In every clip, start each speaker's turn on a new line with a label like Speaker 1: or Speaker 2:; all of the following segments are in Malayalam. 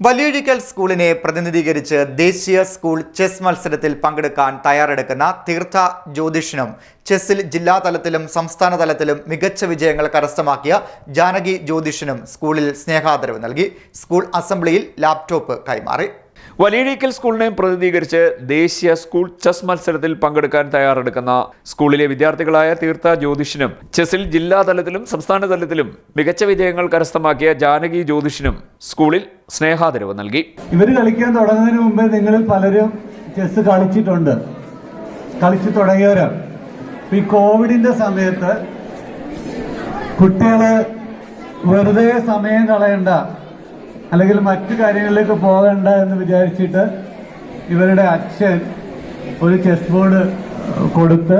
Speaker 1: വലിയൊഴിക്കൽ സ്കൂളിനെ പ്രതിനിധീകരിച്ച് ദേശീയ സ്കൂൾ ചെസ് മത്സരത്തിൽ പങ്കെടുക്കാൻ തയ്യാറെടുക്കുന്ന തീർത്ഥ ജ്യോതിഷിനും ചെസ്സിൽ ജില്ലാതലത്തിലും സംസ്ഥാന തലത്തിലും മികച്ച വിജയങ്ങൾ കരസ്ഥമാക്കിയ ജാനകി ജ്യോതിഷിനും സ്കൂളിൽ സ്നേഹാദരവ് നൽകി. സ്കൂൾ അസംബ്ലിയിൽ ലാപ്ടോപ്പ് കൈമാറി.
Speaker 2: വലിയഴീക്കൽ സ്കൂളിനെ പ്രതിനിധീകരിച്ച് ദേശീയ സ്കൂൾ ചെസ് മത്സരത്തിൽ പങ്കെടുക്കാൻ തയ്യാറെടുക്കുന്ന സ്കൂളിലെ വിദ്യാർത്ഥികളായ തീർത്ഥ ജ്യോതിഷിനും ചെസ്സിൽ ജില്ലാ തലത്തിലും സംസ്ഥാന തലത്തിലും മികച്ച വിജയങ്ങൾ കരസ്ഥമാക്കിയ ജാനകി ജ്യോതിഷിനും സ്കൂളിൽ സ്നേഹാദരവ് നൽകി.
Speaker 3: ഇവർ കളിക്കാൻ തുടങ്ങുന്നതിന് മുമ്പേ നിങ്ങളിൽ പലരും ചെസ് കളിച്ചിട്ടുണ്ട്. കളിച്ചു തുടങ്ങിയവരാണ്. ഈ കോവിഡിന്റെ സമയത്ത് കുട്ടികൾ വെറുതെ സമയം കളയണ്ട. അല്ലെങ്കിൽ മറ്റു കാര്യങ്ങളിലേക്ക് പോകണ്ട എന്ന് വിചാരിച്ചിട്ട് ഇവരുടെ അച്ഛൻ ഒരു ചെസ് ബോർഡ് കൊടുത്ത്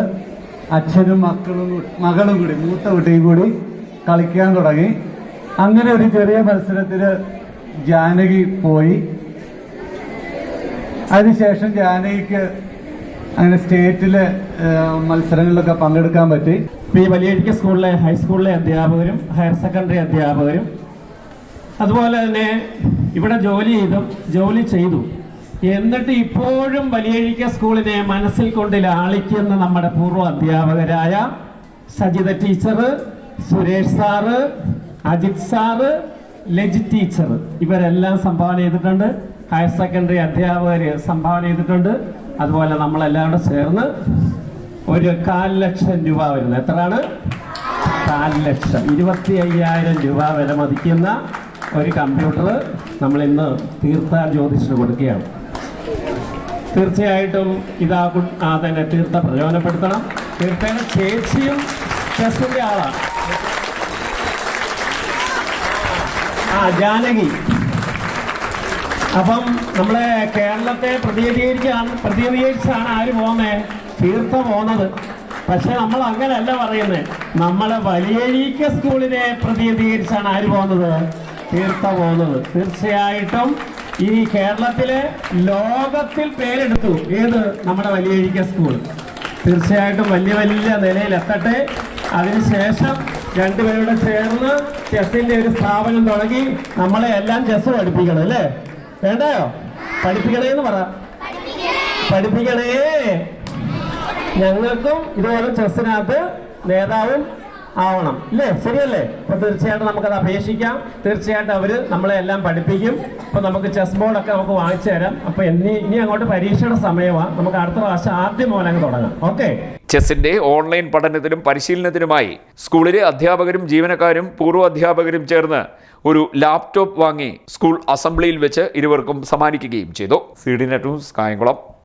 Speaker 3: അച്ഛനും മക്കളും മകളും കൂടി മൂത്ത കുട്ടിയും കൂടി കളിക്കാൻ തുടങ്ങി. അങ്ങനെ ഒരു ചെറിയ മത്സരത്തിൽ ജാനകി പോയി. അതിനുശേഷം ജാനകിക്ക് അങ്ങനെ സ്റ്റേറ്റിലെ മത്സരങ്ങളിലൊക്കെ പങ്കെടുക്കാൻ പറ്റി.
Speaker 4: ഈ വലിയ സ്കൂളിലെ ഹൈസ്കൂളിലെ അധ്യാപകരും ഹയർ സെക്കൻഡറി അധ്യാപകരും അതുപോലെ തന്നെ ഇവിടെ ജോലി ചെയ്തു ജോലി ചെയ്തു. എന്നിട്ട് ഇപ്പോഴും വലിയഴിക്ക സ്കൂളിനെ മനസ്സിൽ കൊണ്ട് ലാളിക്കുന്ന നമ്മുടെ പൂർവ അധ്യാപകരായ Sajitha teacher Suresh sir Ajith sir Laji teacher ഇവരെല്ലാം സംഭാവന ചെയ്തിട്ടുണ്ട്. ഹയർ സെക്കൻഡറി അധ്യാപകർ സംഭാവന ചെയ്തിട്ടുണ്ട്. അതുപോലെ നമ്മളെല്ലാം കൂടെ ചേർന്ന് ഒരു കാൽ ലക്ഷം രൂപ വരുന്നത് എത്രയാണ്? കാൽ ലക്ഷം ഇരുപത്തി അയ്യായിരം രൂപ വില മതിക്കുന്ന ഒരു കമ്പ്യൂട്ടർ നമ്മൾ ഇന്ന് തീർത്ഥ ജ്യോതിഷിന് കൊടുക്കുകയാണ്. തീർച്ചയായിട്ടും ഇതാ ആ തന്നെ തീർത്ഥ പ്രയോജനപ്പെടുത്തണം. തീർത്ഥയുടെ ചേച്ചിയും ചെസ്സിന്റെ ആളാണ് ആ ജാനകി. അപ്പം നമ്മളെ കേരളത്തെ പ്രതിനിധീകരിച്ചാണ് പ്രതിനിധീകരിച്ചാണ് ആര് പോകുന്നത് തീർത്ഥ പോകുന്നത് പക്ഷെ നമ്മൾ അങ്ങനെയല്ല പറയുന്നത് നമ്മളെ വലിയ സ്കൂളിനെ പ്രതിനിധീകരിച്ചാണ് ആര് പോകുന്നത് തീർത്ഥ പോകുന്നത്. തീർച്ചയായിട്ടും ഈ കേരളത്തിലെ ലോകത്തിൽ പേരെടുത്തു. ഏത്? നമ്മുടെ വലിയഴീക്ക സ്കൂൾ തീർച്ചയായിട്ടും വലിയ വലിയ നിലയിൽ എത്തട്ടെ അതിനുശേഷം രണ്ടുപേരുടെ ചേർന്ന് ചെസ്സിന്റെ ഒരു സ്ഥാപനം തുടങ്ങി നമ്മളെ എല്ലാം ചെസ് പഠിപ്പിക്കണം അല്ലേ? വേണ്ടയോ? പഠിപ്പിക്കണേ എന്ന് പറ. പഠിപ്പിക്കണേ. ഞങ്ങൾക്കും ഇതുപോലെ ചെസ്സിനകത്ത് നേതാവും ആവണം. അല്ലേ? ശരിയല്ലേ? അപ്പൊ തീർച്ചയായിട്ടും നമുക്കത് അപേക്ഷിക്കാം. തീർച്ചയായിട്ടും അവർ നമ്മളെ എല്ലാം പഠിപ്പിക്കും. അപ്പൊ നമുക്ക് ചെസ് ബോർഡൊക്കെ നമുക്ക് വാങ്ങിച്ചു തരാം. അപ്പൊ ഇനി ഇനി അങ്ങോട്ട് പരീക്ഷയുടെ സമയമാണ് നമുക്ക് അടുത്ത പ്രാവശ്യം ആദ്യം അങ്ങ് തുടങ്ങാം. ഓക്കെ?
Speaker 2: ചെസ്സിന്റെ ഓൺലൈൻ പഠനത്തിനും പരിശീലനത്തിനുമായി സ്കൂളിലെ അധ്യാപകരും ജീവനക്കാരും പൂർവ അധ്യാപകരും ചേർന്ന് ഒരു ലാപ്ടോപ്പ് വാങ്ങി സ്കൂൾ അസംബ്ലിയിൽ വെച്ച് ഇരുവർക്കും സമ്മാനിക്കുകയും ചെയ്തു. C D net Kayamkulam.